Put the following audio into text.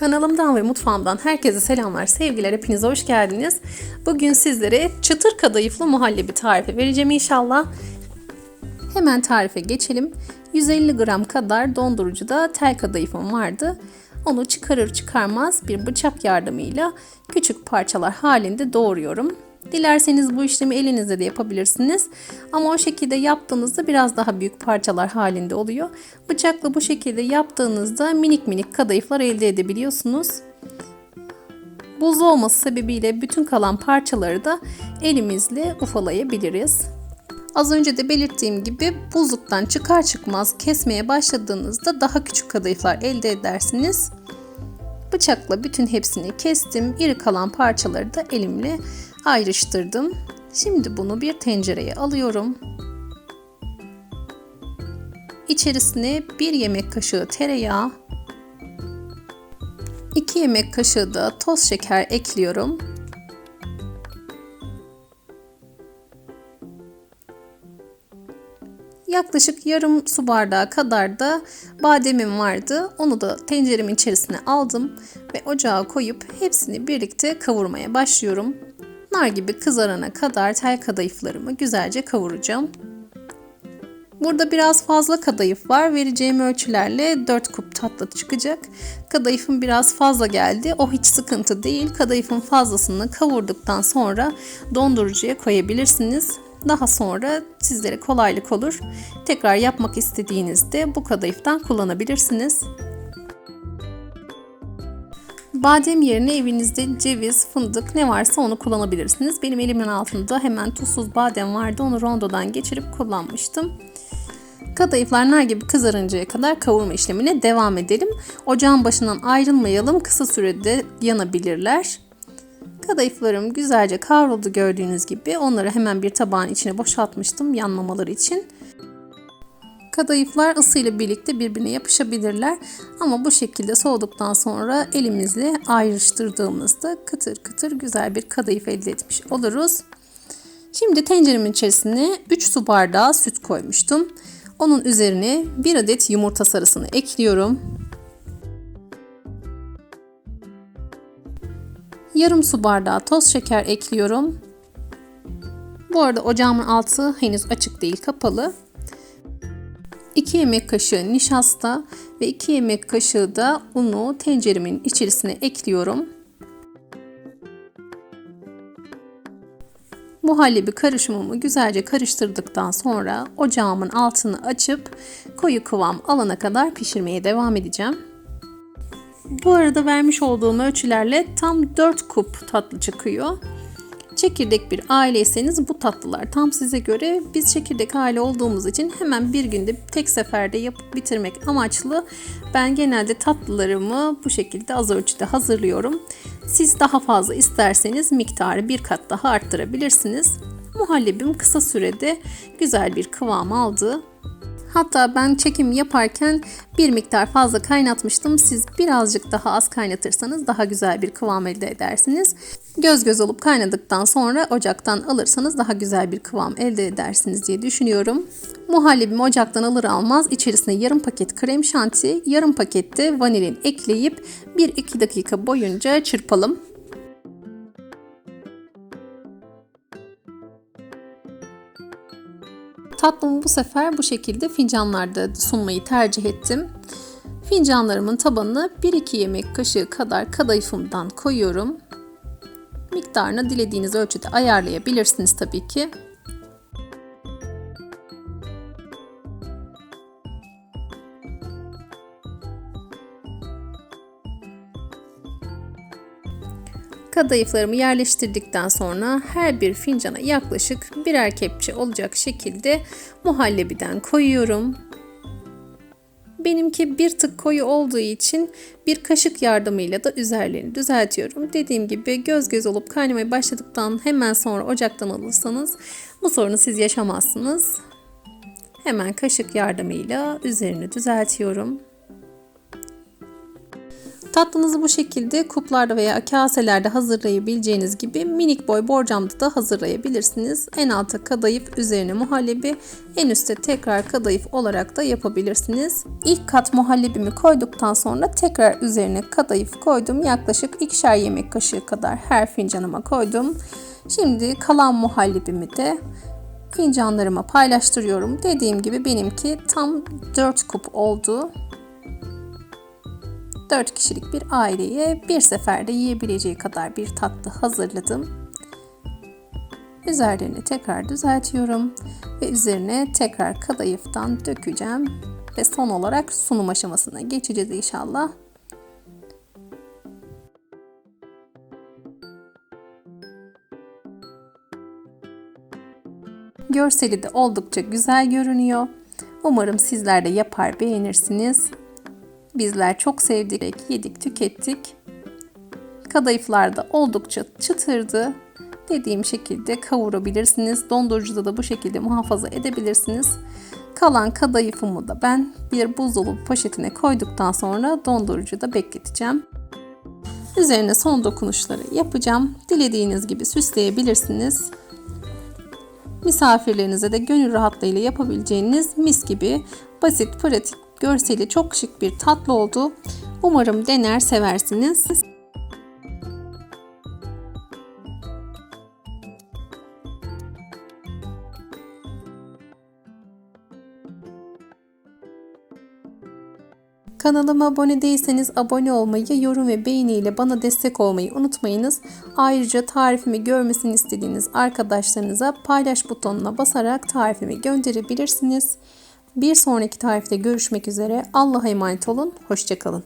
Kanalımdan ve mutfağımdan herkese selamlar, sevgiler, hepinize hoş geldiniz. Bugün sizlere çıtır kadayıflı muhallebi tarifi vereceğim inşallah. Hemen tarife geçelim. 150 gram kadar dondurucuda tel kadayıfım vardı. Onu çıkarır çıkarmaz bir bıçak yardımıyla küçük parçalar halinde doğruyorum. Dilerseniz bu işlemi elinizle de yapabilirsiniz. Ama o şekilde yaptığınızda biraz daha büyük parçalar halinde oluyor. Bıçakla bu şekilde yaptığınızda minik minik kadayıflar elde edebiliyorsunuz. Buzlu olması sebebiyle bütün kalan parçaları da elimizle ufalayabiliriz. Az önce de belirttiğim gibi buzluktan çıkar çıkmaz kesmeye başladığınızda daha küçük kadayıflar elde edersiniz. Bıçakla bütün hepsini kestim. İri kalan parçaları da elimle ayrıştırdım. Şimdi bunu bir tencereye alıyorum. İçerisine bir yemek kaşığı tereyağı, 2 yemek kaşığı da toz şeker ekliyorum. Yaklaşık yarım su bardağı kadar da bademim vardı. Onu da tenceremin içerisine aldım ve ocağa koyup hepsini birlikte kavurmaya başlıyorum. Nar gibi kızarana kadar tel kadayıflarımı güzelce kavuracağım. Burada biraz fazla kadayıf var. Vereceğim ölçülerle 4 kup tatlı çıkacak. Kadayıfım biraz fazla geldi. O hiç sıkıntı değil. Kadayıfın fazlasını kavurduktan sonra dondurucuya koyabilirsiniz. Daha sonra sizlere kolaylık olur. Tekrar yapmak istediğinizde bu kadayıftan kullanabilirsiniz. Badem yerine evinizde ceviz, fındık ne varsa onu kullanabilirsiniz. Benim elimin altında hemen tuzsuz badem vardı. Onu rondodan geçirip kullanmıştım. Kadayıflar nar gibi kızarıncaya kadar kavurma işlemine devam edelim. Ocağın başından ayrılmayalım. Kısa sürede yanabilirler. Kadayıflarım güzelce kavruldu gördüğünüz gibi. Onları hemen bir tabağın içine boşaltmıştım yanmamaları için. Kadayıflar ısıyla birlikte birbirine yapışabilirler ama bu şekilde soğuduktan sonra elimizle ayrıştırdığımızda kıtır kıtır güzel bir kadayıf elde etmiş oluruz. Şimdi tenceremin içerisine 3 su bardağı süt koymuştum. Onun üzerine 1 adet yumurta sarısını ekliyorum. Yarım su bardağı toz şeker ekliyorum. Bu arada ocağımın altı henüz açık değil kapalı. 2 yemek kaşığı nişasta ve 2 yemek kaşığı da unu tenceremin içerisine ekliyorum. Muhallebi karışımımı güzelce karıştırdıktan sonra ocağımın altını açıp koyu kıvam alana kadar pişirmeye devam edeceğim. Bu arada vermiş olduğum ölçülerle tam 4 kup tatlı çıkıyor. Çekirdek bir aileyseniz bu tatlılar tam size göre. Biz çekirdek aile olduğumuz için hemen bir günde tek seferde yapıp bitirmek amaçlı ben genelde tatlılarımı bu şekilde az ölçüde hazırlıyorum. Siz daha fazla isterseniz miktarı bir kat daha arttırabilirsiniz. Muhallebim kısa sürede güzel bir kıvam aldı. Hatta ben çekim yaparken bir miktar fazla kaynatmıştım. Siz birazcık daha az kaynatırsanız daha güzel bir kıvam elde edersiniz. Göz göz olup kaynadıktan sonra ocaktan alırsanız daha güzel bir kıvam elde edersiniz diye düşünüyorum. Muhallebimi ocaktan alır almaz içerisine yarım paket krem şanti, yarım pakette vanilin ekleyip 1-2 dakika boyunca çırpalım. Tatlımı bu sefer bu şekilde fincanlarda sunmayı tercih ettim. Fincanlarımın tabanına 1-2 yemek kaşığı kadar kadayıfımdan koyuyorum. Miktarını dilediğiniz ölçüde ayarlayabilirsiniz tabii ki. Kadayıflarımı yerleştirdikten sonra her bir fincana yaklaşık birer kepçe olacak şekilde muhallebiden koyuyorum. Benimki bir tık koyu olduğu için bir kaşık yardımıyla da üzerlerini düzeltiyorum. Dediğim gibi göz göz olup kaynamaya başladıktan hemen sonra ocaktan alırsanız bu sorunu siz yaşamazsınız. Hemen kaşık yardımıyla üzerini düzeltiyorum. Tatlınızı bu şekilde kuplarda veya kaselerde hazırlayabileceğiniz gibi minik boy borcamda da hazırlayabilirsiniz. En alta kadayıf, üzerine muhallebi, en üstte tekrar kadayıf olarak da yapabilirsiniz. İlk kat muhallebimi koyduktan sonra tekrar üzerine kadayıf koydum. Yaklaşık ikişer yemek kaşığı kadar her fincanıma koydum. Şimdi kalan muhallebimi de fincanlarıma paylaştırıyorum. Dediğim gibi benimki tam 4 kup oldu. 4 kişilik bir aileye bir seferde yiyebileceği kadar bir tatlı hazırladım. Üzerlerini tekrar düzeltiyorum ve üzerine tekrar kadayıftan dökeceğim ve son olarak sunum aşamasına geçeceğiz inşallah. Görseli de oldukça güzel görünüyor. Umarım sizler de yapar beğenirsiniz. Bizler çok sevdik, yedik, tükettik. Kadayıflar da oldukça çıtırdı. Dediğim şekilde kavurabilirsiniz. Dondurucuda da bu şekilde muhafaza edebilirsiniz. Kalan kadayıfımı da ben bir buzdolabı poşetine koyduktan sonra dondurucuda bekleteceğim. Üzerine son dokunuşları yapacağım. Dilediğiniz gibi süsleyebilirsiniz. Misafirlerinize de gönül rahatlığıyla yapabileceğiniz mis gibi basit, pratik, görseli çok şık bir tatlı oldu. Umarım dener seversiniz. Kanalıma abone değilseniz abone olmayı, yorum ve beğeni ile bana destek olmayı unutmayınız. Ayrıca tarifimi görmesini istediğiniz arkadaşlarınıza paylaş butonuna basarak tarifimi gönderebilirsiniz. Bir sonraki tarifte görüşmek üzere. Allah'a emanet olun. Hoşçakalın.